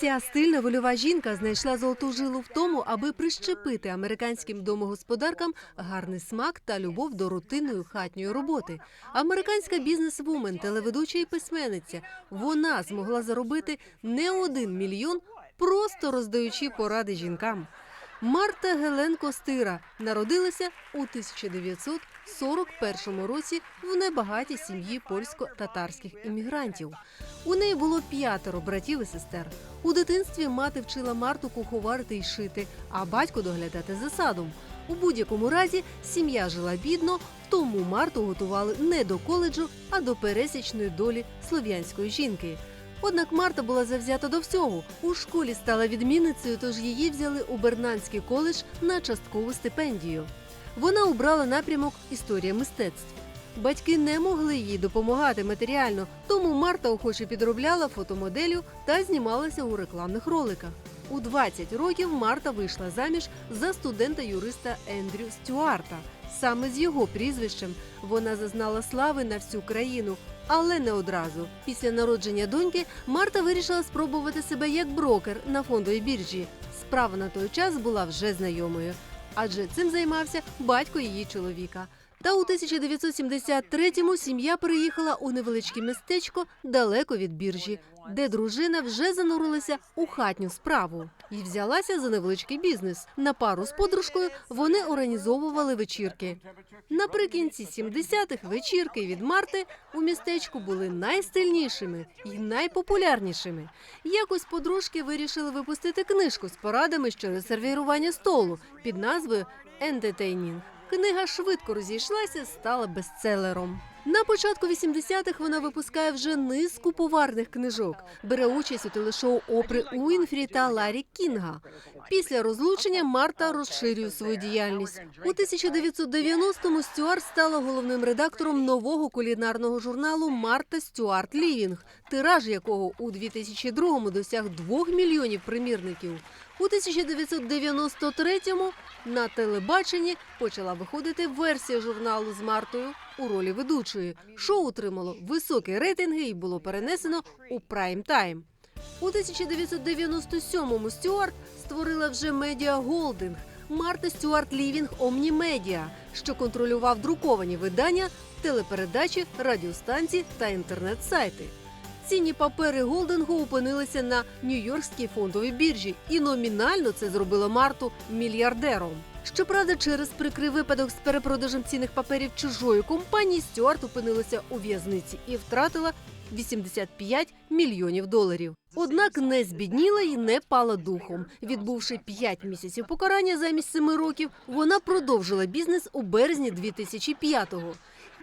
Ця стильна вольова жінка знайшла золоту жилу в тому, аби прищепити американським домогосподаркам гарний смак та любов до рутинної хатньої роботи. Американська бізнес-вумен, телеведуча і письменниця. Вона змогла заробити не один мільйон, просто роздаючи поради жінкам. Марта Гелен Костира народилася у 1941 році в небагатій сім'ї польсько-татарських іммігрантів. У неї було п'ятеро братів і сестер. У дитинстві мати вчила Марту куховарити й шити, а батько доглядати за садом. У будь-якому разі сім'я жила бідно, тому Марту готували не до коледжу, а до пересічної долі слов'янської жінки. Однак Марта була завзята до всього. У школі стала відмінницею, тож її взяли у Бернанський коледж на часткову стипендію. Вона обрала напрямок історія мистецтв. Батьки не могли їй допомагати матеріально, тому Марта охоче підробляла фотомоделю та знімалася у рекламних роликах. У 20 років Марта вийшла заміж за студента-юриста Ендрю Стюарта. Саме з його прізвищем вона зазнала слави на всю країну, але не одразу. Після народження доньки Марта вирішила спробувати себе як брокер на фондовій біржі. Справа на той час була вже знайомою, адже цим займався батько її чоловіка. Та у 1973-му сім'я переїхала у невеличке містечко далеко від біржі, де дружина вже занурилася у хатню справу і взялася за невеличкий бізнес. На пару з подружкою вони організовували вечірки. Наприкінці 70-х вечірки від Марти у містечку були найстильнішими і найпопулярнішими. Якось подружки вирішили випустити книжку з порадами щодо сервірування столу під назвою Ентетейнінг. Книга швидко розійшлася, стала бестселером. На початку 80-х вона випускає вже низку поварних книжок, бере участь у телешоу Опри Уінфрі та Ларі Кінга. Після розлучення Марта розширює свою діяльність. У 1990-му Стюарт стала головним редактором нового кулінарного журналу Марта Стюарт Лівінг, тираж якого у 2002-му досяг 2 мільйонів примірників. У 1993-му на телебаченні почала виходити версія журналу з Мартою у ролі ведучої. Шоу отримало високі рейтинги і було перенесено у прайм тайм. У 1997-му Стюарт створила вже медіа Голдинг Марта Стюарт Лівінг Омні Медіа, що контролював друковані видання, телепередачі, радіостанції та інтернет-сайти. Цінні папери Голдингу опинилися на Нью-Йоркській фондовій біржі, і номінально це зробило Марту мільярдером. Щоправда, через прикрий випадок з перепродажем цінних паперів чужої компанії Стюарт опинилася у в'язниці і втратила 85 мільйонів доларів. Однак не збідніла і не пала духом. Відбувши 5 місяців покарання замість 7 років, вона продовжила бізнес у березні 2005-го.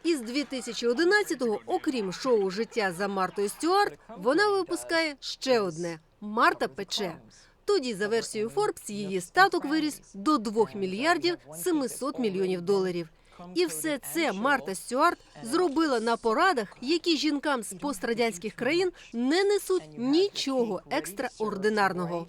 Із 2011-го, окрім шоу Життя за Мартою Стюарт, вона випускає ще одне Марта пече. Тоді, за версією Forbes, її статок виріс до 2 мільярдів 700 мільйонів доларів. І все це Марта Стюарт зробила на порадах, які жінкам з пострадянських країн не несуть нічого екстраординарного.